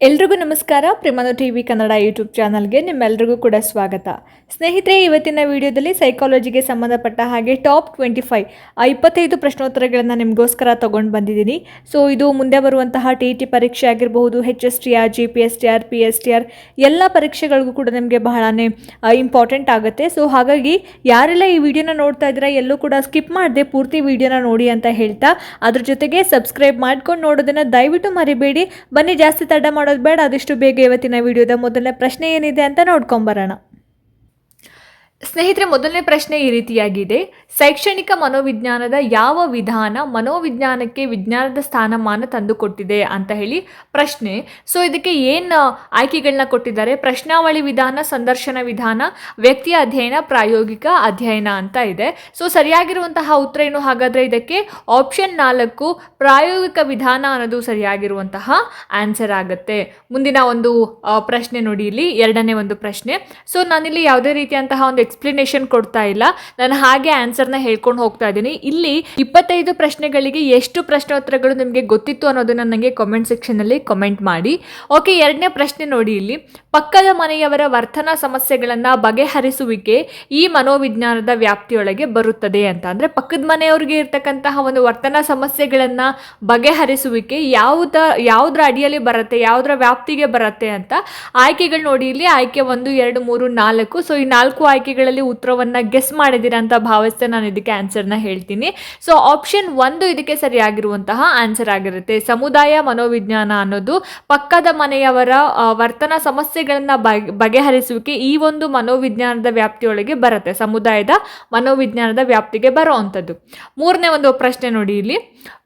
ಎಲ್ರಿಗೂ ನಮಸ್ಕಾರ. ಪ್ರೇಮನು ಟಿ ವಿ ಕನ್ನಡ ಯೂಟ್ಯೂಬ್ ಚಾನಲ್ಗೆ ನಿಮ್ಮೆಲ್ರಿಗೂ ಕೂಡ ಸ್ವಾಗತ. ಸ್ನೇಹಿತರೆ, ಇವತ್ತಿನ ವಿಡಿಯೋದಲ್ಲಿ ಸೈಕಾಲಜಿಗೆ ಸಂಬಂಧಪಟ್ಟ ಹಾಗೆ ಟಾಪ್ ಟ್ವೆಂಟಿ ಫೈವ್ ಇಪ್ಪತ್ತೈದು ಪ್ರಶ್ನೋತ್ತರಗಳನ್ನು ನಿಮಗೋಸ್ಕರ ತೊಗೊಂಡು ಬಂದಿದ್ದೀನಿ. ಸೊ ಇದು ಮುಂದೆ ಬರುವಂತಹ ಟಿ ಟಿ ಪರೀಕ್ಷೆ ಆಗಿರಬಹುದು H S T R G P S T R P S T R ಎಲ್ಲ ಪರೀಕ್ಷೆಗಳಿಗೂ ಕೂಡ ನಿಮಗೆ ಬಹಳನೇ ಇಂಪಾರ್ಟೆಂಟ್ ಆಗುತ್ತೆ. ಸೊ ಹಾಗಾಗಿ ಯಾರೆಲ್ಲ ಈ ವಿಡಿಯೋನ ನೋಡ್ತಾ ಇದ್ದೀರಾ, ಎಲ್ಲೂ ಕೂಡ ಸ್ಕಿಪ್ ಮಾಡದೆ ಪೂರ್ತಿ ವಿಡಿಯೋನ ನೋಡಿ ಅಂತ ಹೇಳ್ತಾ, ಅದ್ರ ಜೊತೆಗೆ ಸಬ್ಸ್ಕ್ರೈಬ್ ಮಾಡ್ಕೊಂಡು ನೋಡೋದನ್ನು ದಯವಿಟ್ಟು ಮರಿಬೇಡಿ. ಬನ್ನಿ, ಜಾಸ್ತಿ ತಡ ಮಾಡೋದು ಬೇಡ ಅದಿಷ್ಟು ಬೇಗ ಇವತ್ತಿನ ವಿಡಿಯೋದ ಮೊದಲನೇ ಪ್ರಶ್ನೆ ಏನಿದೆ ಅಂತ ನೋಡ್ಕೊಂಬರೋಣ. ಸ್ನೇಹಿತರೆ, ಮೊದಲನೇ ಪ್ರಶ್ನೆ ಈ ರೀತಿಯಾಗಿದೆ. ಶೈಕ್ಷಣಿಕ ಮನೋವಿಜ್ಞಾನದ ಯಾವ ವಿಧಾನ ಮನೋವಿಜ್ಞಾನಕ್ಕೆ ವಿಜ್ಞಾನದ ಸ್ಥಾನಮಾನ ತಂದುಕೊಟ್ಟಿದೆ ಅಂತ ಹೇಳಿ ಪ್ರಶ್ನೆ. ಸೊ, ಇದಕ್ಕೆ ಏನು ಆಯ್ಕೆಗಳನ್ನ ಕೊಟ್ಟಿದ್ದಾರೆ? ಪ್ರಶ್ನಾವಳಿ ವಿಧಾನ, ಸಂದರ್ಶನ ವಿಧಾನ, ವ್ಯಕ್ತಿಯ ಅಧ್ಯಯನ, ಪ್ರಾಯೋಗಿಕ ಅಧ್ಯಯನ ಅಂತ ಇದೆ. ಸೊ, ಸರಿಯಾಗಿರುವಂತಹ ಉತ್ತರ ಏನು? ಹಾಗಾದರೆ ಇದಕ್ಕೆ ಆಪ್ಷನ್ ನಾಲ್ಕು, ಪ್ರಾಯೋಗಿಕ ವಿಧಾನ ಅನ್ನೋದು ಸರಿಯಾಗಿರುವಂತಹ ಆನ್ಸರ್ ಆಗುತ್ತೆ. ಮುಂದಿನ ಒಂದು ಪ್ರಶ್ನೆ ನೋಡಿ ಇಲ್ಲಿ, ಎರಡನೇ ಒಂದು ಪ್ರಶ್ನೆ. ಸೊ, ನಾನಿಲ್ಲಿ ಯಾವುದೇ ರೀತಿಯಂತಹ ಒಂದು ಎಕ್ಸ್ಪ್ಲನೇಷನ್ ಕೊಡ್ತಾ ಇಲ್ಲ. ನಾನು ಹಾಗೆ ಆನ್ಸರ್ನ ಹೇಳ್ಕೊಂಡು ಹೋಗ್ತಾ ಇದ್ದೀನಿ. ಇಲ್ಲಿ ಇಪ್ಪತ್ತೈದು ಪ್ರಶ್ನೆಗಳಿಗೆ ಎಷ್ಟು ಪ್ರಶ್ನೋತ್ತರಗಳು ನಿಮಗೆ ಗೊತ್ತಿತ್ತು ಅನ್ನೋದನ್ನ ನನಗೆ ಕಾಮೆಂಟ್ ಸೆಕ್ಷನಲ್ಲಿ ಕಮೆಂಟ್ ಮಾಡಿ. ಓಕೆ ಎರಡನೇ ಪ್ರಶ್ನೆ ನೋಡಿ ಇಲ್ಲಿ. ಪಕ್ಕದ ಮನೆಯವರ ವರ್ತನಾ ಸಮಸ್ಯೆಗಳನ್ನು ಬಗೆಹರಿಸುವಿಕೆ ಈ ಮನೋವಿಜ್ಞಾನದ ವ್ಯಾಪ್ತಿಯೊಳಗೆ ಬರುತ್ತದೆ ಅಂತ. ಅಂದರೆ ಪಕ್ಕದ ಮನೆಯವ್ರಿಗೆ ಇರ್ತಕ್ಕಂತಹ ಒಂದು ವರ್ತನಾ ಸಮಸ್ಯೆಗಳನ್ನು ಬಗೆಹರಿಸುವಿಕೆ ಯಾವುದ, ಯಾವುದರ ಅಡಿಯಲ್ಲಿ ಬರುತ್ತೆ, ಯಾವುದರ ವ್ಯಾಪ್ತಿಗೆ ಬರುತ್ತೆ ಅಂತ ಆಯ್ಕೆಗಳು ನೋಡಿ ಇಲ್ಲಿ ಆಯ್ಕೆ ಒಂದು, ಎರಡು, ಮೂರು, ನಾಲ್ಕು. ಸೊ ಈ ನಾಲ್ಕು ಆಯ್ಕೆಗಳಲ್ಲಿ ಉತ್ತರವನ್ನು ಗೆಸ್ ಮಾಡಿದ್ದೀರಾ ಅಂತ ಭಾವಿಸ್ತಾ ನಾನು ಇದಕ್ಕೆ ಆನ್ಸರ್ನ ಹೇಳ್ತೀನಿ. ಸೊ ಆಪ್ಷನ್ ಒಂದು ಇದಕ್ಕೆ ಸರಿಯಾಗಿರುವಂತಹ ಆನ್ಸರ್ ಆಗಿರುತ್ತೆ. ಸಮುದಾಯ ಮನೋವಿಜ್ಞಾನ ಅನ್ನೋದು ಪಕ್ಕದ ಮನೆಯವರ ವರ್ತನಾ ವರ್ತನಾ ಸಮಸ್ಯೆಗಳನ್ನ ಬಗೆಹರಿಸುವಿಕೆ ಈ ಒಂದು ಮನೋವಿಜ್ಞಾನದ ವ್ಯಾಪ್ತಿಯೊಳಗೆ ಬರುತ್ತೆ, ಸಮುದಾಯದ ಮನೋವಿಜ್ಞಾನದ ವ್ಯಾಪ್ತಿಗೆ ಬರುವಂಥದ್ದು ಮೂರನೇ ಒಂದು ಪ್ರಶ್ನೆ ನೋಡಿ ಇಲ್ಲಿ.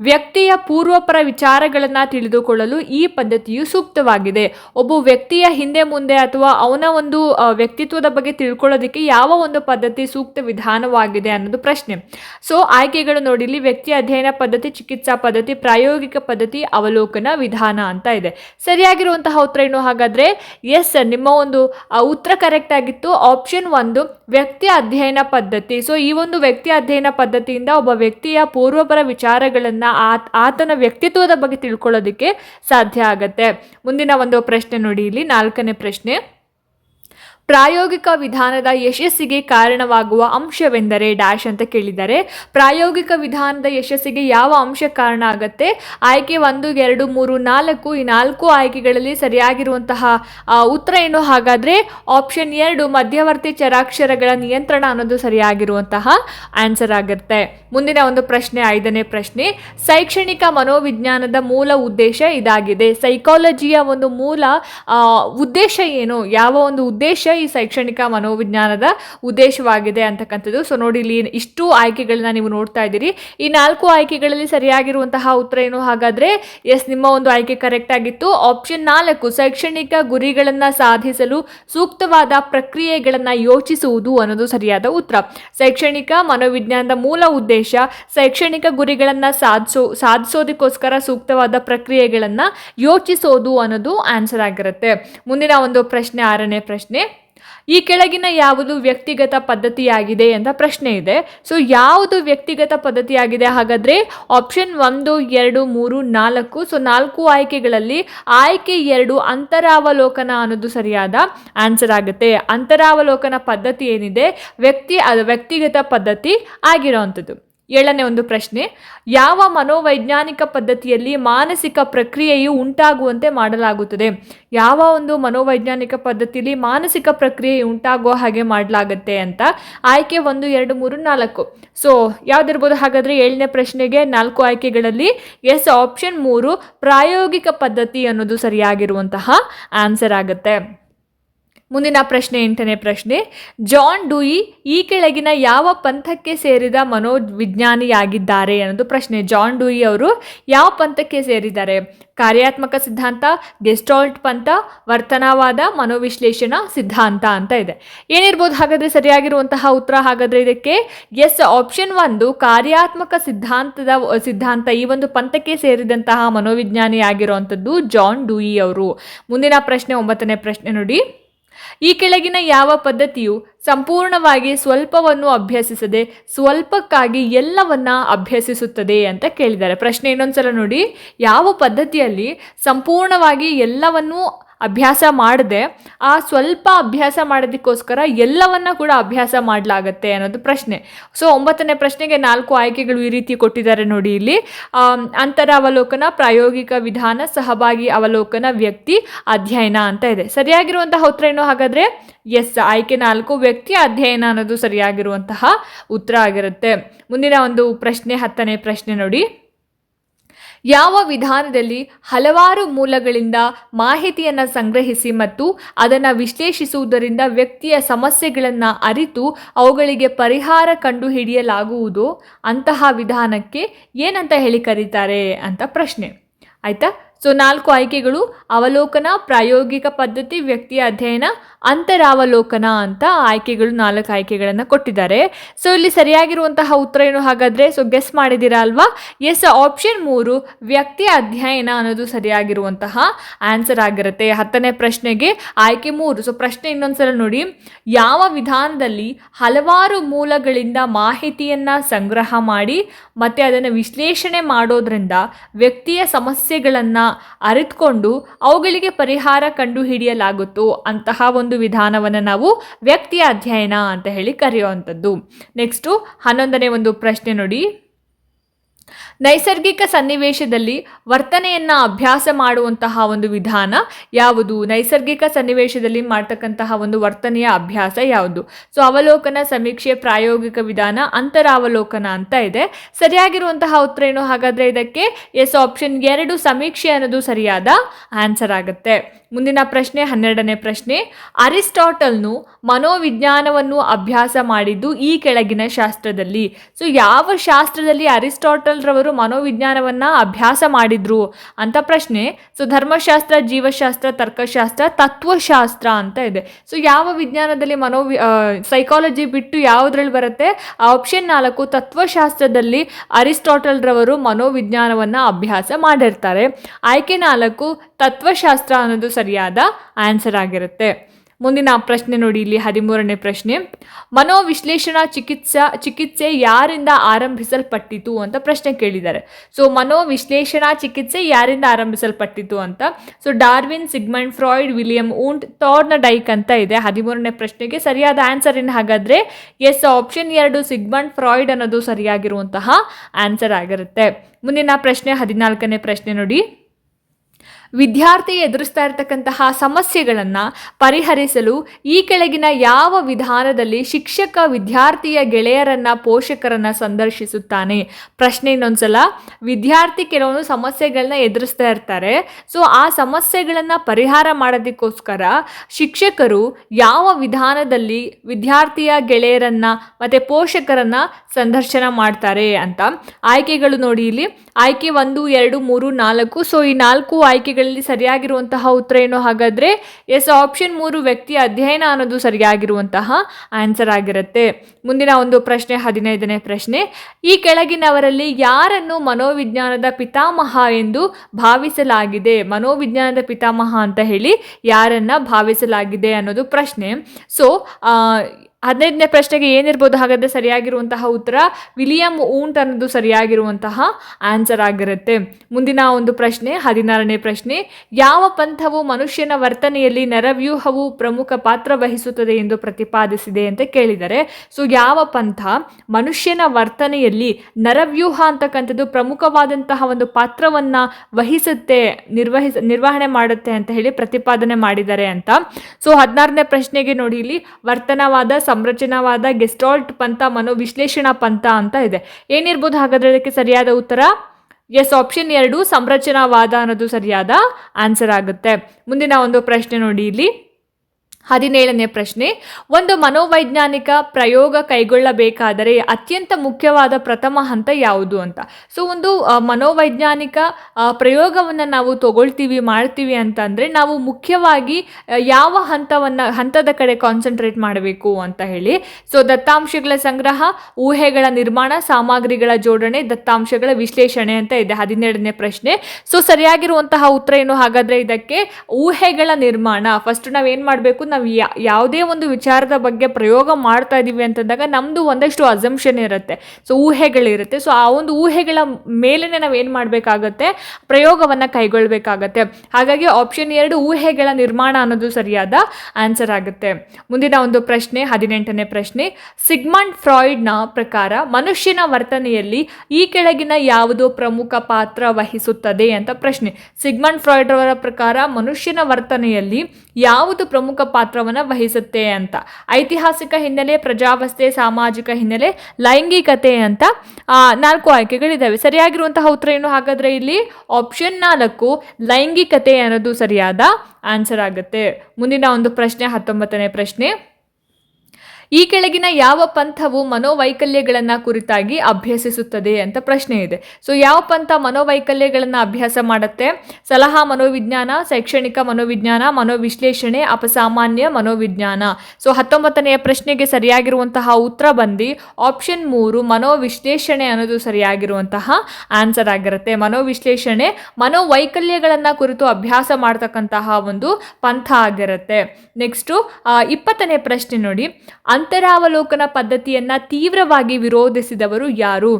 ವ್ಯಕ್ತಿಯ ಪೂರ್ವಪರ ವಿಚಾರಗಳನ್ನು ತಿಳಿದುಕೊಳ್ಳಲು ಈ ಪದ್ಧತಿಯು ಸೂಕ್ತವಾಗಿದೆ. ಒಬ್ಬ ವ್ಯಕ್ತಿಯ ಹಿಂದೆ ಮುಂದೆ ಅಥವಾ ಅವನ ಒಂದು ವ್ಯಕ್ತಿತ್ವದ ಬಗ್ಗೆ ತಿಳ್ಕೊಳ್ಳೋದಕ್ಕೆ ಯಾವ ಒಂದು ಪದ್ಧತಿ ಸೂಕ್ತ ವಿಧಾನವಾಗಿದೆ ಅನ್ನೋದು ಪ್ರಶ್ನೆ. ಸೊ, ಆಯ್ಕೆಗಳು ನೋಡಿ ಇಲ್ಲಿ ವ್ಯಕ್ತಿ ಅಧ್ಯಯನ ಪದ್ಧತಿ, ಚಿಕಿತ್ಸಾ ಪದ್ಧತಿ, ಪ್ರಾಯೋಗಿಕ ಪದ್ಧತಿ, ಅವಲೋಕನ ವಿಧಾನ ಅಂತ ಇದೆ. ಸರಿಯಾಗಿರುವಂತಹ ಉತ್ತರ ಏನು ಹಾಗಾದ್ರೆ ಎಸ್ ನಿಮ್ಮ ಒಂದು ಉತ್ತರ ಕರೆಕ್ಟ್ ಆಗಿತ್ತು. ಆಪ್ಷನ್ ಒಂದು, ವ್ಯಕ್ತಿ ಅಧ್ಯಯನ ಪದ್ಧತಿ. ಸೊ ಈ ಒಂದು ವ್ಯಕ್ತಿ ಅಧ್ಯಯನ ಪದ್ಧತಿಯಿಂದ ಒಬ್ಬ ವ್ಯಕ್ತಿಯ ಪೂರ್ವಪರ ವಿಚಾರಗಳನ್ನು ಆತ್, ಆತನ ವ್ಯಕ್ತಿತ್ವದ ಬಗ್ಗೆ ತಿಳ್ಕೊಳ್ಳೋದಕ್ಕೆ ಸಾಧ್ಯ ಆಗತ್ತೆ. ಮುಂದಿನ ಒಂದು ಪ್ರಶ್ನೆ ನೋಡಿ ಇಲ್ಲಿ, ನಾಲ್ಕನೇ ಪ್ರಶ್ನೆ. ಪ್ರಾಯೋಗಿಕ ವಿಧಾನದ ಯಶಸ್ಸಿಗೆ ಕಾರಣವಾಗುವ ಅಂಶವೆಂದರೆ ಡ್ಯಾಶ್ ಅಂತ ಕೇಳಿದ್ದಾರೆ. ಪ್ರಾಯೋಗಿಕ ವಿಧಾನದ ಯಶಸ್ಸಿಗೆ ಯಾವ ಅಂಶ ಕಾರಣ ಆಗತ್ತೆ? ಆಯ್ಕೆ ಒಂದು, ಎರಡು, ಮೂರು, ನಾಲ್ಕು, ಈ ನಾಲ್ಕು ಆಯ್ಕೆಗಳಲ್ಲಿ ಸರಿಯಾಗಿರುವಂತಹ ಉತ್ತರ ಏನು? ಹಾಗಾದ್ರೆ ಆಪ್ಷನ್ ಎರಡು, ಮಧ್ಯವರ್ತಿ ಚರಾಕ್ಷರಗಳ ನಿಯಂತ್ರಣ ಅನ್ನೋದು ಸರಿಯಾಗಿರುವಂತಹ ಆನ್ಸರ್ ಆಗುತ್ತೆ. ಮುಂದಿನ ಒಂದು ಪ್ರಶ್ನೆ, ಐದನೇ ಪ್ರಶ್ನೆ. ಶೈಕ್ಷಣಿಕ ಮನೋವಿಜ್ಞಾನದ ಮೂಲ ಉದ್ದೇಶ ಇದಾಗಿದೆ. ಸೈಕಾಲಜಿಯ ಒಂದು ಮೂಲ ಉದ್ದೇಶ ಏನು? ಯಾವ ಒಂದು ಉದ್ದೇಶ ಈ ಶೈಕ್ಷಣಿಕ ಮನೋವಿಜ್ಞಾನದ ಉದ್ದೇಶವಾಗಿದೆ ಅಂತಕ್ಕಂಥದ್ದು. ಸೊ ನೋಡಿ, ಇಲ್ಲಿ ಇಷ್ಟು ಆಯ್ಕೆಗಳನ್ನ ನೀವು ನೋಡ್ತಾ ಇದ್ದೀರಿ. ಈ ನಾಲ್ಕು ಆಯ್ಕೆಗಳಲ್ಲಿ ಸರಿಯಾಗಿರುವಂತಹ ಉತ್ತರ ಏನು? ಹಾಗಾದ್ರೆ ಎಸ್ ನಿಮ್ಮ ಒಂದು ಆಯ್ಕೆ ಕರೆಕ್ಟ್ ಆಗಿತ್ತು. ಆಪ್ಷನ್ ನಾಲ್ಕು, ಶೈಕ್ಷಣಿಕ ಗುರಿಗಳನ್ನು ಸಾಧಿಸಲು ಸೂಕ್ತವಾದ ಪ್ರಕ್ರಿಯೆಗಳನ್ನು ಯೋಚಿಸುವುದು ಅನ್ನೋದು ಸರಿಯಾದ ಉತ್ತರ. ಶೈಕ್ಷಣಿಕ ಮನೋವಿಜ್ಞಾನದ ಮೂಲ ಉದ್ದೇಶ, ಶೈಕ್ಷಣಿಕ ಗುರಿಗಳನ್ನು ಸಾಧಿಸೋ, ಸಾಧಿಸೋದಕ್ಕೋಸ್ಕರ ಸೂಕ್ತವಾದ ಪ್ರಕ್ರಿಯೆಗಳನ್ನು ಯೋಚಿಸೋದು ಅನ್ನೋದು ಆನ್ಸರ್ ಆಗಿರುತ್ತೆ. ಮುಂದಿನ ಒಂದು ಪ್ರಶ್ನೆ, ಆರನೇ ಪ್ರಶ್ನೆ. ಈ ಕೆಳಗಿನ ಯಾವುದು ವ್ಯಕ್ತಿಗತ ಪದ್ಧತಿಯಾಗಿದೆ ಅಂತ ಪ್ರಶ್ನೆ ಇದೆ. ಸೊ ಯಾವುದು ವ್ಯಕ್ತಿಗತ ಪದ್ಧತಿಯಾಗಿದೆ? ಹಾಗಾದ್ರೆ ಆಪ್ಷನ್ ಒಂದು, ಎರಡು, ಮೂರು, ನಾಲ್ಕು. ಸೊ ನಾಲ್ಕು ಆಯ್ಕೆಗಳಲ್ಲಿ ಆಯ್ಕೆ ಎರಡು ಅಂತರಾವಲೋಕನ ಅನ್ನೋದು ಸರಿಯಾದ ಆನ್ಸರ್ ಆಗುತ್ತೆ. ಅಂತರಾವಲೋಕನ ಪದ್ಧತಿ ಏನಿದೆ? ವ್ಯಕ್ತಿ, ಅದು ವ್ಯಕ್ತಿಗತ ಪದ್ಧತಿ ಆಗಿರೋವಂಥದ್ದು ಏಳನೇ ಒಂದು ಪ್ರಶ್ನೆ, ಯಾವ ಮನೋವೈಜ್ಞಾನಿಕ ಪದ್ಧತಿಯಲ್ಲಿ ಮಾನಸಿಕ ಪ್ರಕ್ರಿಯೆಯು ಉಂಟಾಗುವಂತೆ ಮಾಡಲಾಗುತ್ತದೆ? ಯಾವ ಒಂದು ಮನೋವೈಜ್ಞಾನಿಕ ಪದ್ಧತಿಯಲ್ಲಿ ಮಾನಸಿಕ ಪ್ರಕ್ರಿಯೆ ಉಂಟಾಗುವ ಹಾಗೆ ಮಾಡಲಾಗುತ್ತೆ ಅಂತ ಆಯ್ಕೆ ಒಂದು, ಎರಡು, ಮೂರು, ನಾಲ್ಕು. ಸೊ ಯಾವ್ದಿರ್ಬೋದು ಹಾಗಾದ್ರೆ ಏಳನೇ ಪ್ರಶ್ನೆಗೆ ನಾಲ್ಕು ಆಯ್ಕೆಗಳಲ್ಲಿ ಎಸ್ ಆಪ್ಷನ್ ಮೂರು, ಪ್ರಾಯೋಗಿಕ ಪದ್ಧತಿ ಅನ್ನೋದು ಸರಿಯಾಗಿರುವಂತಹ ಆನ್ಸರ್ ಆಗುತ್ತೆ. ಮುಂದಿನ ಪ್ರಶ್ನೆ, ಎಂಟನೇ ಪ್ರಶ್ನೆ. ಜಾನ್ ಡೂಯಿ ಈ ಕೆಳಗಿನ ಯಾವ ಪಂಥಕ್ಕೆ ಸೇರಿದ ಮನೋವಿಜ್ಞಾನಿಯಾಗಿದ್ದಾರೆ ಅನ್ನೋದು ಪ್ರಶ್ನೆ. ಜಾನ್ ಡೂಯಿ ಅವರು ಯಾವ ಪಂಥಕ್ಕೆ ಸೇರಿದ್ದಾರೆ? ಕಾರ್ಯಾತ್ಮಕ ಸಿದ್ಧಾಂತ ಗೆಸ್ಟಾಲ್ಟ್ ಪಂಥ, ವರ್ತನವಾದ ಮನೋವಿಶ್ಲೇಷಣಾ ಸಿದ್ಧಾಂತ ಅಂತ ಇದೆ. ಏನಿರ್ಬೋದು? ಹಾಗಾದರೆ ಸರಿಯಾಗಿರುವಂತಹ ಉತ್ತರ ಹಾಗಾದರೆ ಇದಕ್ಕೆ. ಎಸ್, ಆಪ್ಷನ್ ಒಂದು, ಕಾರ್ಯಾತ್ಮಕ ಸಿದ್ಧಾಂತದ, ಸಿದ್ಧಾಂತ ಈ ಒಂದು ಪಂಥಕ್ಕೆ ಸೇರಿದಂತಹ ಮನೋವಿಜ್ಞಾನಿಯಾಗಿರುವಂಥದ್ದು ಜಾನ್ ಡೂಯಿ ಅವರು. ಮುಂದಿನ ಪ್ರಶ್ನೆ, ಒಂಬತ್ತನೇ ಪ್ರಶ್ನೆ ನೋಡಿ. ಈ ಕೆಳಗಿನ ಯಾವ ಪದ್ಧತಿಯು ಸಂಪೂರ್ಣವಾಗಿ ಸ್ವಲ್ಪವನ್ನು ಅಭ್ಯಸಿಸದೆ ಸ್ವಲ್ಪಕ್ಕಾಗಿ ಎಲ್ಲವನ್ನ ಅಭ್ಯಸಿಸುತ್ತದೆ ಅಂತ ಕೇಳಿದ್ದಾರೆ. ಪ್ರಶ್ನೆ ಇನ್ನೊಂದ್ಸಲ ನೋಡಿ. ಯಾವ ಪದ್ಧತಿಯಲ್ಲಿ ಸಂಪೂರ್ಣವಾಗಿ ಎಲ್ಲವನ್ನೂ ಅಭ್ಯಾಸ ಮಾಡದೆ, ಆ ಸ್ವಲ್ಪ ಅಭ್ಯಾಸ ಮಾಡೋದಕ್ಕೋಸ್ಕರ ಎಲ್ಲವನ್ನ ಕೂಡ ಅಭ್ಯಾಸ ಮಾಡಲಾಗತ್ತೆ ಅನ್ನೋದು ಪ್ರಶ್ನೆ. ಸೊ ಒಂಬತ್ತನೇ ಪ್ರಶ್ನೆಗೆ ನಾಲ್ಕು ಆಯ್ಕೆಗಳು ಈ ರೀತಿ ಕೊಟ್ಟಿದ್ದಾರೆ ನೋಡಿ ಇಲ್ಲಿ. ಅಂತರ ಅವಲೋಕನ, ಪ್ರಾಯೋಗಿಕ ವಿಧಾನ, ಸಹಭಾಗಿ ಅವಲೋಕನ, ವ್ಯಕ್ತಿ, ಅಧ್ಯಯನ ಅಂತ ಇದೆ. ಸರಿಯಾಗಿರುವಂತಹ ಉತ್ತರ ಏನು ಹಾಗಾದ್ರೆ? ಎಸ್ ಆಯ್ಕೆ ನಾಲ್ಕು, ವ್ಯಕ್ತಿ, ಅಧ್ಯಯನ ಅನ್ನೋದು ಸರಿಯಾಗಿರುವಂತಹ ಉತ್ತರ ಆಗಿರುತ್ತೆ. ಮುಂದಿನ ಒಂದು ಪ್ರಶ್ನೆ, ಹತ್ತನೇ ಪ್ರಶ್ನೆ ನೋಡಿ. ಯಾವ ವಿಧಾನದಲ್ಲಿ ಹಲವಾರು ಮೂಲಗಳಿಂದ ಮಾಹಿತಿಯನ್ನು ಸಂಗ್ರಹಿಸಿ ಮತ್ತು ಅದನ್ನು ವಿಶ್ಲೇಷಿಸುವುದರಿಂದ ವ್ಯಕ್ತಿಯ ಸಮಸ್ಯೆಗಳನ್ನು ಅರಿತು ಅವುಗಳಿಗೆ ಪರಿಹಾರ ಕಂಡುಹಿಡಿಯಲಾಗುವುದು ಅಂತಹ ವಿಧಾನಕ್ಕೆ ಏನಂತ ಹೇಳಿ ಕರೀತಾರೆ ಅಂತ ಪ್ರಶ್ನೆ. ಆಯ್ತಾ? ಸೊ ನಾಲ್ಕು ಆಯ್ಕೆಗಳು ಅವಲೋಕನ, ಪ್ರಾಯೋಗಿಕ ಪದ್ಧತಿ, ವ್ಯಕ್ತಿಯ ಅಧ್ಯಯನ, ಅಂತರಾವಲೋಕನ ಅಂತ ಆಯ್ಕೆಗಳು ನಾಲ್ಕು ಆಯ್ಕೆಗಳನ್ನು ಕೊಟ್ಟಿದ್ದಾರೆ. ಸೊ ಇಲ್ಲಿ ಸರಿಯಾಗಿರುವಂತಹ ಉತ್ತರ ಏನು ಹಾಗಾದರೆ? ಸೊ ಗೆಸ್ ಮಾಡಿದ್ದೀರಾ ಅಲ್ವಾ? ಎಸ್ ಆಪ್ಷನ್ ಮೂರು, ವ್ಯಕ್ತಿಯ ಅಧ್ಯಯನ ಅನ್ನೋದು ಸರಿಯಾಗಿರುವಂತಹ ಆನ್ಸರ್ ಆಗಿರುತ್ತೆ. ಹತ್ತನೇ ಪ್ರಶ್ನೆಗೆ ಆಯ್ಕೆ ಮೂರು. ಸೊ ಪ್ರಶ್ನೆ ಇನ್ನೊಂದ್ಸಲ ನೋಡಿ. ಯಾವ ವಿಧಾನದಲ್ಲಿ ಹಲವಾರು ಮೂಲಗಳಿಂದ ಮಾಹಿತಿಯನ್ನು ಸಂಗ್ರಹ ಮಾಡಿ ಮತ್ತೆ ಅದನ್ನು ವಿಶ್ಲೇಷಣೆ ಮಾಡೋದ್ರಿಂದ ವ್ಯಕ್ತಿಯ ಸಮಸ್ಯೆಗಳನ್ನು ಅರಿತುಕೊಂಡು ಅವುಗಳಿಗೆ ಪರಿಹಾರ ಕಂಡುಹಿಡಿಯಲಾಗುತ್ತೋ ಅಂತಹ ಒಂದು ವಿಧಾನವನ್ನು ನಾವು ವ್ಯಕ್ತಿಯ ಅಧ್ಯಯನ ಅಂತ ಹೇಳಿ ಕರೆಯುವಂಥದ್ದು. ನೆಕ್ಸ್ಟು ಹನ್ನೊಂದನೇ ಒಂದು ಪ್ರಶ್ನೆ ನೋಡಿ. ನೈಸರ್ಗಿಕ ಸನ್ನಿವೇಶದಲ್ಲಿ ವರ್ತನೆಯನ್ನ ಅಭ್ಯಾಸ ಮಾಡುವಂತಹ ಒಂದು ವಿಧಾನ ಯಾವುದು? ನೈಸರ್ಗಿಕ ಸನ್ನಿವೇಶದಲ್ಲಿ ಮಾಡ್ತಕ್ಕಂತಹ ಒಂದು ವರ್ತನೆಯ ಅಭ್ಯಾಸ ಯಾವುದು? ಸೊ, ಅವಲೋಕನ, ಸಮೀಕ್ಷೆ, ಪ್ರಾಯೋಗಿಕ ವಿಧಾನ, ಅಂತರಾವಲೋಕನ ಅಂತ ಇದೆ. ಸರಿಯಾಗಿರುವಂತಹ ಉತ್ತರ ಏನು? ಹಾಗಾದ್ರೆ ಇದಕ್ಕೆ ಎಸ್ ಆಪ್ಷನ್ ಎರಡು, ಸಮೀಕ್ಷೆ ಅನ್ನೋದು ಸರಿಯಾದ ಆನ್ಸರ್ ಆಗುತ್ತೆ. ಮುಂದಿನ ಪ್ರಶ್ನೆ, ಹನ್ನೆರಡನೇ ಪ್ರಶ್ನೆ. ಅರಿಸ್ಟಾಟಲ್ನು ಮನೋವಿಜ್ಞಾನವನ್ನು ಅಭ್ಯಾಸ ಮಾಡಿದ್ದು ಈ ಕೆಳಗಿನ ಶಾಸ್ತ್ರದಲ್ಲಿ. ಸೊ, ಯಾವ ಶಾಸ್ತ್ರದಲ್ಲಿ ಅರಿಸ್ಟಾಟಲ್ ರವರು ಮನೋವಿಜ್ಞಾನವನ್ನ ಅಭ್ಯಾಸ ಮಾಡಿದ್ರು ಅಂತ ಪ್ರಶ್ನೆ. ಸೊ ಧರ್ಮಶಾಸ್ತ್ರ, ಜೀವಶಾಸ್ತ್ರ, ತರ್ಕಶಾಸ್ತ್ರ, ತತ್ವಶಾಸ್ತ್ರ ಅಂತ ಇದೆ. ಸೊ ಯಾವ ವಿಜ್ಞಾನದಲ್ಲಿ ಮನೋ ಸೈಕಾಲಜಿ ಬಿಟ್ಟು ಯಾವುದ್ರಲ್ಲಿ ಬರುತ್ತೆ? ಆಪ್ಷನ್ ನಾಲ್ಕು, ತತ್ವಶಾಸ್ತ್ರದಲ್ಲಿ ಅರಿಸ್ಟಾಟಲ್ ರವರು ಮನೋವಿಜ್ಞಾನವನ್ನ ಅಭ್ಯಾಸ ಮಾಡಿರ್ತಾರೆ. ಆಯ್ಕೆ ನಾಲ್ಕು, ತತ್ವಶಾಸ್ತ್ರ ಅನ್ನೋದು ಸರಿಯಾದ ಆನ್ಸರ್ ಆಗಿರುತ್ತೆ. ಮುಂದಿನ ಪ್ರಶ್ನೆ ನೋಡಿ, ಇಲ್ಲಿ ಹದಿಮೂರನೇ ಪ್ರಶ್ನೆ. ಮನೋವಿಶ್ಲೇಷಣಾ ಚಿಕಿತ್ಸಾ, ಚಿಕಿತ್ಸೆ ಯಾರಿಂದ ಆರಂಭಿಸಲ್ಪಟ್ಟಿತು ಅಂತ ಪ್ರಶ್ನೆ ಕೇಳಿದ್ದಾರೆ. ಸೊ ಮನೋವಿಶ್ಲೇಷಣಾ ಚಿಕಿತ್ಸೆ ಯಾರಿಂದ ಆರಂಭಿಸಲ್ಪಟ್ಟಿತು ಅಂತ? So Darwin, Sigmund, Freud, William, Wundt, Thorndike ಅಂತ ಇದೆ. ಹದಿಮೂರನೇ ಪ್ರಶ್ನೆಗೆ ಸರಿಯಾದ ಆನ್ಸರ್ ಏನು ಹಾಗಾದರೆ ಎಸ್, ಆಪ್ಷನ್ ಎರಡು, ಸಿಗ್ಮಂಡ್, ಫ್ರಾಯ್ಡ್ ಅನ್ನೋದು ಸರಿಯಾಗಿರುವಂತಹ ಆನ್ಸರ್ ಆಗಿರುತ್ತೆ. ಮುಂದಿನ ಪ್ರಶ್ನೆ, ಹದಿನಾಲ್ಕನೇ ಪ್ರಶ್ನೆ ನೋಡಿ. ವಿದ್ಯಾರ್ಥಿ ಎದುರಿಸ್ತಾ ಇರತಕ್ಕಂತಹ ಸಮಸ್ಯೆಗಳನ್ನು ಪರಿಹರಿಸಲು ಈ ಕೆಳಗಿನ ಯಾವ ವಿಧಾನದಲ್ಲಿ ಶಿಕ್ಷಕ ವಿದ್ಯಾರ್ಥಿಯ ಗೆಳೆಯರನ್ನ, ಪೋಷಕರನ್ನ ಸಂದರ್ಶಿಸುತ್ತಾನೆ? ಪ್ರಶ್ನೆ ಇನ್ನೊಂದ್ಸಲ. ವಿದ್ಯಾರ್ಥಿ ಕೆಲವೊಂದು ಸಮಸ್ಯೆಗಳನ್ನ ಎದುರಿಸ್ತಾ ಇರ್ತಾರೆ. ಸೊ ಆ ಸಮಸ್ಯೆಗಳನ್ನು ಪರಿಹಾರ ಮಾಡೋದಕ್ಕೋಸ್ಕರ ಶಿಕ್ಷಕರು ಯಾವ ವಿಧಾನದಲ್ಲಿ ವಿದ್ಯಾರ್ಥಿಯ ಗೆಳೆಯರನ್ನ ಮತ್ತೆ ಪೋಷಕರನ್ನ ಸಂದರ್ಶನ ಮಾಡ್ತಾರೆ ಅಂತ ಆಯ್ಕೆಗಳು ನೋಡಿ ಇಲ್ಲಿ. ಆಯ್ಕೆ ಒಂದು, ಎರಡು, ಮೂರು, ನಾಲ್ಕು. ಸೊ ಈ ನಾಲ್ಕು ಆಯ್ಕೆಗಳಲ್ಲಿ ಸರಿಯಾಗಿರುವಂತಹ ಉತ್ತರ ಏನು? ಹಾಗಾದ್ರೆ ಎಸ್ ಆಪ್ಷನ್ ಮೂರು ವ್ಯಕ್ತಿಯ ಅಧ್ಯಯನ ಅನ್ನೋದು ಸರಿಯಾಗಿರುವಂತಹ ಆನ್ಸರ್ ಆಗಿರುತ್ತೆ. ಮುಂದಿನ ಒಂದು ಪ್ರಶ್ನೆ, ಹದಿನೈದನೇ ಪ್ರಶ್ನೆ. ಈ ಕೆಳಗಿನವರಲ್ಲಿ ಯಾರನ್ನು ಮನೋವಿಜ್ಞಾನದ ಪಿತಾಮಹ ಎಂದು ಭಾವಿಸಲಾಗಿದೆ? ಮನೋವಿಜ್ಞಾನದ ಪಿತಾಮಹ ಅಂತ ಹೇಳಿ ಯಾರನ್ನ ಭಾವಿಸಲಾಗಿದೆ ಅನ್ನೋದು ಪ್ರಶ್ನೆ. ಸೊ ಹದಿನೈದನೇ ಪ್ರಶ್ನೆಗೆ ಏನಿರ್ಬೋದು ಹಾಗಾದ್ರೆ ಸರಿಯಾಗಿರುವಂತಹ ಉತ್ತರ? ವಿಲಿಯಂ ಊಂಟ್ ಅನ್ನೋದು ಸರಿಯಾಗಿರುವಂತಹ ಆನ್ಸರ್ ಆಗಿರುತ್ತೆ. ಮುಂದಿನ ಒಂದು ಪ್ರಶ್ನೆ, ಹದಿನಾರನೇ ಪ್ರಶ್ನೆ, ಯಾವ ಪಂಥವು ಮನುಷ್ಯನ ವರ್ತನೆಯಲ್ಲಿ ನರವ್ಯೂಹವು ಪ್ರಮುಖ ಪಾತ್ರ ವಹಿಸುತ್ತದೆ ಎಂದು ಪ್ರತಿಪಾದಿಸಿದೆ ಅಂತ ಕೇಳಿದರೆ, ಸೊ ಯಾವ ಪಂಥ ಮನುಷ್ಯನ ವರ್ತನೆಯಲ್ಲಿ ನರವ್ಯೂಹ ಅಂತಕ್ಕಂಥದ್ದು ಪ್ರಮುಖವಾದಂತಹ ಒಂದು ಪಾತ್ರವನ್ನ ವಹಿಸುತ್ತೆ, ನಿರ್ವಹಿಸ, ನಿರ್ವಹಣೆ ಮಾಡುತ್ತೆ ಅಂತ ಹೇಳಿ ಪ್ರತಿಪಾದನೆ ಮಾಡಿದ್ದಾರೆ ಅಂತ. ಸೊ ಹದಿನಾರನೇ ಪ್ರಶ್ನೆಗೆ ನೋಡಿ ಇಲ್ಲಿ, ವರ್ತನವಾದ ಸಂರಚನಾವಾದ ಗೆಸ್ಟಾಲ್ಟ್ ಪಂಥ, ಮನೋವಿಶ್ಲೇಷಣಾ ಪಂಥ ಅಂತ ಇದೆ. ಏನಿರ್ಬೋದು ಹಾಗಾದ್ರೆ ಅದಕ್ಕೆ ಸರಿಯಾದ ಉತ್ತರ? ಎಸ್ ಆಪ್ಷನ್ ಎರಡು, ಸಂರಚನಾವಾದ ಅನ್ನೋದು ಸರಿಯಾದ ಆನ್ಸರ್ ಆಗುತ್ತೆ. ಮುಂದಿನ ಒಂದು ಪ್ರಶ್ನೆ ನೋಡಿ ಇಲ್ಲಿ. ಹದಿನೇಳನೇ ಪ್ರಶ್ನೆ, ಒಂದು ಮನೋವೈಜ್ಞಾನಿಕ ಪ್ರಯೋಗ ಕೈಗೊಳ್ಳಬೇಕಾದರೆ ಅತ್ಯಂತ ಮುಖ್ಯವಾದ ಪ್ರಥಮ ಹಂತ ಯಾವುದು ಅಂತ? ಸೊ ಒಂದು ಮನೋವೈಜ್ಞಾನಿಕ ಪ್ರಯೋಗವನ್ನು ನಾವು ತಗೊಳ್ತೀವಿ, ಮಾಡ್ತೀವಿ ಅಂತಂದರೆ ನಾವು ಮುಖ್ಯವಾಗಿ ಯಾವ ಹಂತವನ್ನು, ಹಂತದ ಕಡೆ ಕಾನ್ಸಂಟ್ರೇಟ್ ಮಾಡಬೇಕು ಅಂತ ಹೇಳಿ. ಸೊ ದತ್ತಾಂಶಗಳ ಸಂಗ್ರಹ, ಊಹೆಗಳ ನಿರ್ಮಾಣ, ಸಾಮಗ್ರಿಗಳ ಜೋಡಣೆ, ದತ್ತಾಂಶಗಳ ವಿಶ್ಲೇಷಣೆ ಅಂತ ಇದೆ ಹದಿನೇಳನೇ ಪ್ರಶ್ನೆ. ಸೊ ಸರಿಯಾಗಿರುವಂತಹ ಉತ್ತರ ಏನು? ಹಾಗಾದ್ರೆ ಇದಕ್ಕೆ ಊಹೆಗಳ ನಿರ್ಮಾಣ. ಫಸ್ಟ್ ನಾವೇನು ಮಾಡಬೇಕು? ನಾವು ಯಾವುದೇ ಒಂದು ವಿಚಾರದ ಬಗ್ಗೆ ಪ್ರಯೋಗ ಮಾಡ್ತಾ ಇದ್ದೀವಿ ಅಂತಂದಾಗ ನಮ್ಮದು ಒಂದಷ್ಟು ಅಸಂಪ್ಷನ್ ಇರುತ್ತೆ. ಸೊ ಊಹೆಗಳಿರುತ್ತೆ. ಸೊ ಆ ಒಂದು ಊಹೆಗಳ ಮೇಲೇ ನಾವು ಏನು ಮಾಡಬೇಕಾಗತ್ತೆ? ಪ್ರಯೋಗವನ್ನು ಕೈಗೊಳ್ಳಬೇಕಾಗತ್ತೆ ಹಾಗಾಗಿ ಆಪ್ಷನ್ ಎರಡು ಊಹೆಗಳ ನಿರ್ಮಾಣ ಅನ್ನೋದು ಸರಿಯಾದ ಆನ್ಸರ್ ಆಗುತ್ತೆ. ಮುಂದಿನ ಒಂದು ಪ್ರಶ್ನೆ, ಹದಿನೆಂಟನೇ ಪ್ರಶ್ನೆ. ಸಿಗ್ಮಂಡ್ ಫ್ರಾಯ್ಡ್ನ ಪ್ರಕಾರ ಮನುಷ್ಯನ ವರ್ತನೆಯಲ್ಲಿ ಈ ಕೆಳಗಿನ ಯಾವುದು ಪ್ರಮುಖ ಪಾತ್ರ ವಹಿಸುತ್ತದೆ ಅಂತ ಪ್ರಶ್ನೆ. ಸಿಗ್ಮಂಡ್ ಫ್ರಾಯ್ಡ್ ಅವರ ಪ್ರಕಾರ ಮನುಷ್ಯನ ವರ್ತನೆಯಲ್ಲಿ ಯಾವುದು ಪ್ರಮುಖ ಪಾತ್ರವನ್ನು ವಹಿಸುತ್ತೆ ಅಂತ. ಐತಿಹಾಸಿಕ ಹಿನ್ನೆಲೆ, ಪ್ರಜಾವಸ್ಥೆ, ಸಾಮಾಜಿಕ ಹಿನ್ನೆಲೆ, ಲೈಂಗಿಕತೆ ಅಂತ ನಾಲ್ಕು ಆಯ್ಕೆಗಳಿದ್ದಾವೆ ಸರಿಯಾಗಿರುವಂತಹ ಉತ್ತರ ಏನು? ಹಾಗಾದ್ರೆ ಇಲ್ಲಿ ಆಪ್ಷನ್ ನಾಲ್ಕು, ಲೈಂಗಿಕತೆ ಅನ್ನೋದು ಸರಿಯಾದ ಆನ್ಸರ್ ಆಗುತ್ತೆ. ಮುಂದಿನ ಒಂದು ಪ್ರಶ್ನೆ, ಹತ್ತೊಂಬತ್ತನೇ ಪ್ರಶ್ನೆ. ಈ ಕೆಳಗಿನ ಯಾವ ಪಂಥವು ಮನೋವೈಕಲ್ಯಗಳನ್ನ ಕುರಿತಾಗಿ ಅಭ್ಯಸಿಸುತ್ತದೆ ಅಂತ ಪ್ರಶ್ನೆ ಇದೆ. ಸೊ ಯಾವ ಪಂಥ ಮನೋವೈಕಲ್ಯಗಳನ್ನ ಅಭ್ಯಾಸ ಮಾಡುತ್ತೆ? ಸಲಹಾ ಮನೋವಿಜ್ಞಾನ, ಶೈಕ್ಷಣಿಕ ಮನೋವಿಜ್ಞಾನ, ಮನೋವಿಶ್ಲೇಷಣೆ, ಅಪಸಾಮಾನ್ಯ ಮನೋವಿಜ್ಞಾನ. ಸೊ ಹತ್ತೊಂಬತ್ತನೆಯ ಪ್ರಶ್ನೆಗೆ ಸರಿಯಾಗಿರುವಂತಹ ಉತ್ತರ ಬಂದು ಆಪ್ಷನ್ ಮೂರು, ಮನೋವಿಶ್ಲೇಷಣೆ ಅನ್ನೋದು ಸರಿಯಾಗಿರುವಂತಹ ಆನ್ಸರ್ ಆಗಿರುತ್ತೆ. ಮನೋವಿಶ್ಲೇಷಣೆ, ಮನೋವೈಕಲ್ಯಗಳನ್ನು ಕುರಿತು ಅಭ್ಯಾಸ ಮಾಡತಕ್ಕಂತಹ ಒಂದು ಪಂಥ ಆಗಿರುತ್ತೆ. ನೆಕ್ಸ್ಟು ಇಪ್ಪತ್ತನೇ ಪ್ರಶ್ನೆ ನೋಡಿ. ಅಂತರಾವಲೋಕನ ಪದ್ಧತಿಯನ್ನ ತೀವ್ರವಾಗಿ ವಿರೋಧಿಸಿದವರು ಯಾರು?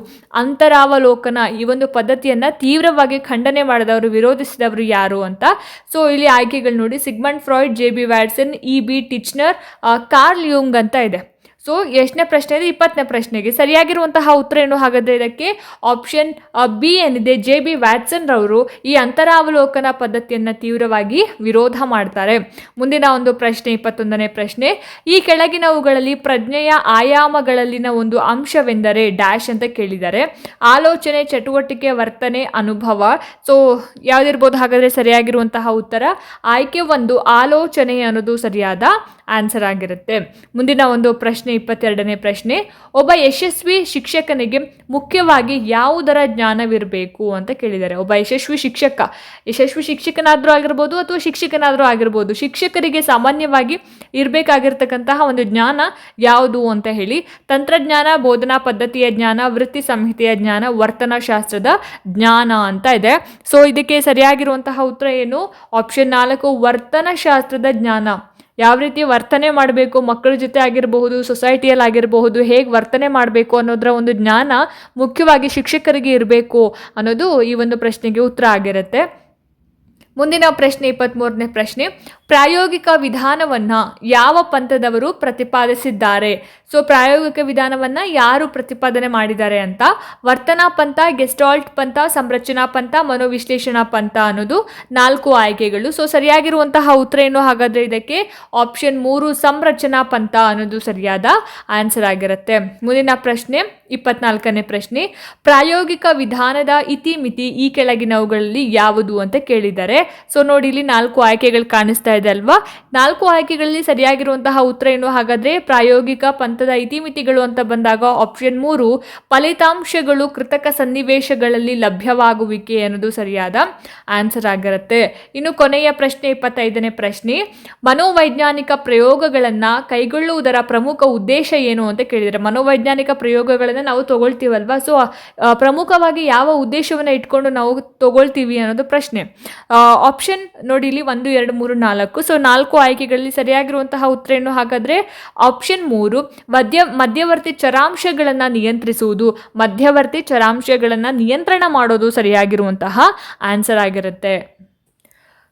ಅಂತರಾವಲೋಕನ ಈ ಒಂದು ಪದ್ಧತಿಯನ್ನ ತೀವ್ರವಾಗಿ ಖಂಡನೆ ಮಾಡಿದವರು, ವಿರೋಧಿಸಿದವರು ಯಾರು ಅಂತ? ಸೊ ಇಲ್ಲಿ ಆಯ್ಕೆಗಳು ನೋಡಿ, Sigmund Freud, J B Watson, E B Titchener Carl Jung ಅಂತ ಇದೆ. ಸೊ ಎಷ್ಟನೇ ಪ್ರಶ್ನೆ ಇದೆ ಇಪ್ಪತ್ತನೇ ಪ್ರಶ್ನೆಗೆ. ಸರಿಯಾಗಿರುವಂತಹ ಉತ್ತರ ಏನು? ಹಾಗಾದರೆ ಇದಕ್ಕೆ ಆಪ್ಷನ್ ಬಿ ಏನಿದೆ? ಜೆ ಬಿ ವ್ಯಾಟ್ಸನ್ ರವರು ಈ ಅಂತರಾವಲೋಕನ ಪದ್ಧತಿಯನ್ನು ತೀವ್ರವಾಗಿ ವಿರೋಧ ಮಾಡ್ತಾರೆ. ಮುಂದಿನ ಒಂದು ಪ್ರಶ್ನೆ, ಇಪ್ಪತ್ತೊಂದನೇ ಪ್ರಶ್ನೆ. ಈ ಕೆಳಗಿನವುಗಳಲ್ಲಿ ಪ್ರಜ್ಞೆಯ ಆಯಾಮಗಳಲ್ಲಿನ ಒಂದು ಅಂಶವೆಂದರೆ ಡ್ಯಾಶ್ ಅಂತ ಕೇಳಿದ್ದಾರೆ. ಆಲೋಚನೆ, ಚಟುವಟಿಕೆ, ವರ್ತನೆ, ಅನುಭವ. ಸೊ, ಯಾವುದಿರ್ಬೋದು? ಹಾಗಾದರೆ ಸರಿಯಾಗಿರುವಂತಹ ಉತ್ತರ. ಆಯ್ಕೆ ಒಂದು, ಆಲೋಚನೆ ಅನ್ನೋದು ಸರಿಯಾದ ಆನ್ಸರ್ ಆಗಿರುತ್ತೆ. ಮುಂದಿನ ಒಂದು ಪ್ರಶ್ನೆ, ಇಪ್ಪತ್ತೆರಡನೇ ಪ್ರಶ್ನೆ. ಒಬ್ಬ ಯಶಸ್ವಿ ಶಿಕ್ಷಕನಿಗೆ ಮುಖ್ಯವಾಗಿ ಯಾವುದರ ಜ್ಞಾನವಿರಬೇಕು ಅಂತ ಕೇಳಿದ್ದಾರೆ. ಒಬ್ಬ ಯಶಸ್ವಿ ಶಿಕ್ಷಕ, ಯಶಸ್ವಿ ಶಿಕ್ಷಕನಾದರೂ ಆಗಿರ್ಬೋದು ಅಥವಾ ಶಿಕ್ಷಕನಾದರೂ ಆಗಿರ್ಬೋದು, ಶಿಕ್ಷಕರಿಗೆ ಸಾಮಾನ್ಯವಾಗಿ ಇರಬೇಕಾಗಿರ್ತಕ್ಕಂತಹ ಒಂದು ಜ್ಞಾನ ಯಾವುದು ಅಂತ ಹೇಳಿ, ತಂತ್ರಜ್ಞಾನ, ಬೋಧನಾ ಪದ್ಧತಿಯ ಜ್ಞಾನ, ವೃತ್ತಿ ಸಂಹಿತೆಯ ಜ್ಞಾನ, ವರ್ತನಶಾಸ್ತ್ರದ ಜ್ಞಾನ ಅಂತ ಇದೆ. ಸೊ ಇದಕ್ಕೆ ಸರಿಯಾಗಿರುವಂತಹ ಉತ್ತರ ಏನು? ಆಪ್ಷನ್ ನಾಲ್ಕು, ವರ್ತನಶಾಸ್ತ್ರದ ಜ್ಞಾನ. ಯಾವ ರೀತಿ ವರ್ತನೆ ಮಾಡಬೇಕು, ಮಕ್ಕಳ ಜೊತೆ ಆಗಿರಬಹುದು ಸೊಸೈಟಿಯಲ್ಲಿ ಆಗಿರಬಹುದು, ಹೇಗೆ ವರ್ತನೆ ಮಾಡಬೇಕು ಅನ್ನೋದರ ಒಂದು ಜ್ಞಾನ ಮುಖ್ಯವಾಗಿ ಶಿಕ್ಷಕರಿಗೆ ಇರಬೇಕು ಅನ್ನೋದು ಈ ಒಂದು ಪ್ರಶ್ನೆಗೆ ಉತ್ತರ ಆಗಿರುತ್ತೆ. ಮುಂದಿನ ಪ್ರಶ್ನೆ ಇಪ್ಪತ್ತ್ಮೂರನೇ ಪ್ರಶ್ನೆ. ಪ್ರಾಯೋಗಿಕ ವಿಧಾನವನ್ನು ಯಾವ ಪಂಥದವರು ಪ್ರತಿಪಾದಿಸಿದ್ದಾರೆ? ಸೊ ಪ್ರಾಯೋಗಿಕ ವಿಧಾನವನ್ನು ಯಾರು ಪ್ರತಿಪಾದನೆ ಮಾಡಿದ್ದಾರೆ ಅಂತ ವರ್ತನಾ ಪಂಥ, ಗೆಸ್ಟಾಲ್ಟ್ ಪಂಥ, ಸಂರಚನಾ ಪಂಥ, ಮನೋವಿಶ್ಲೇಷಣಾ ಪಂಥ ಅನ್ನೋದು ನಾಲ್ಕು ಆಯ್ಕೆಗಳು. ಸೊ ಸರಿಯಾಗಿರುವಂತಹ ಉತ್ತರ ಏನು? ಹಾಗಾದರೆ ಇದಕ್ಕೆ ಆಪ್ಷನ್ ಮೂರು ಸಂರಚನಾ ಪಂಥ ಅನ್ನೋದು ಸರಿಯಾದ ಆನ್ಸರ್ ಆಗಿರುತ್ತೆ. ಮುಂದಿನ ಪ್ರಶ್ನೆ, ಇಪ್ಪತ್ನಾಲ್ಕನೇ ಪ್ರಶ್ನೆ. ಪ್ರಾಯೋಗಿಕ ವಿಧಾನದ ಇತಿಮಿತಿ ಈ ಕೆಳಗಿನವುಗಳಲ್ಲಿ ಯಾವುದು ಅಂತ ಕೇಳಿದ್ದಾರೆ ಸೊ ನೋಡಿ ಇಲ್ಲಿ ನಾಲ್ಕು ಆಯ್ಕೆಗಳು ಕಾಣಿಸ್ತಾ ಇದೆ ಅಲ್ವಾ? ನಾಲ್ಕು ಆಯ್ಕೆಗಳಲ್ಲಿ ಸರಿಯಾಗಿರುವಂತಹ ಉತ್ತರ ಏನು? ಹಾಗಾದ್ರೆ ಪ್ರಾಯೋಗಿಕ ಪಂಥದ ಇತಿಮಿತಿಗಳು ಅಂತ ಬಂದಾಗ ಆಪ್ಷನ್ ಮೂರು, ಫಲಿತಾಂಶಗಳು ಕೃತಕ ಸನ್ನಿವೇಶಗಳಲ್ಲಿ ಲಭ್ಯವಾಗುವಿಕೆ ಅನ್ನೋದು ಸರಿಯಾದ ಆನ್ಸರ್ ಆಗಿರುತ್ತೆ. ಇನ್ನು ಕೊನೆಯ ಪ್ರಶ್ನೆ, ಇಪ್ಪತ್ತೈದನೇ ಪ್ರಶ್ನೆ, ಮನೋವೈಜ್ಞಾನಿಕ ಪ್ರಯೋಗಗಳನ್ನು ಕೈಗೊಳ್ಳುವುದರ ಪ್ರಮುಖ ಉದ್ದೇಶ ಏನು ಅಂತ ಕೇಳಿದರೆ, ಮನೋವೈಜ್ಞಾನಿಕ ಪ್ರಯೋಗಗಳನ್ನು ನಾವು ತಗೊಳ್ತೀವಲ್ವಾ? ಸೊ ಪ್ರಮುಖವಾಗಿ ಯಾವ ಉದ್ದೇಶವನ್ನು ಇಟ್ಕೊಂಡು ನಾವು ತಗೊಳ್ತೀವಿ ಅನ್ನೋದು ಪ್ರಶ್ನೆ. ಆಪ್ಷನ್ ನೋಡಿ ಇಲ್ಲಿ ಒಂದು, ಎರಡು, ಮೂರು, ನಾಲ್ಕು. ಸೊ ನಾಲ್ಕು ಆಯ್ಕೆಗಳಲ್ಲಿ ಸರಿಯಾಗಿರುವಂತಹ ಉತ್ತರ ಏನು ಹಾಗಾದ್ರೆ ಆಪ್ಷನ್ ಮೂರು ಮಧ್ಯ ಮಧ್ಯವರ್ತಿ ಚರಾಂಶಗಳನ್ನು ನಿಯಂತ್ರಿಸುವುದು ಮಧ್ಯವರ್ತಿ ಚರಾಂಶಗಳನ್ನು ನಿಯಂತ್ರಣ ಮಾಡೋದು ಸರಿಯಾಗಿರುವಂತಹ ಆನ್ಸರ್ ಆಗಿರುತ್ತೆ.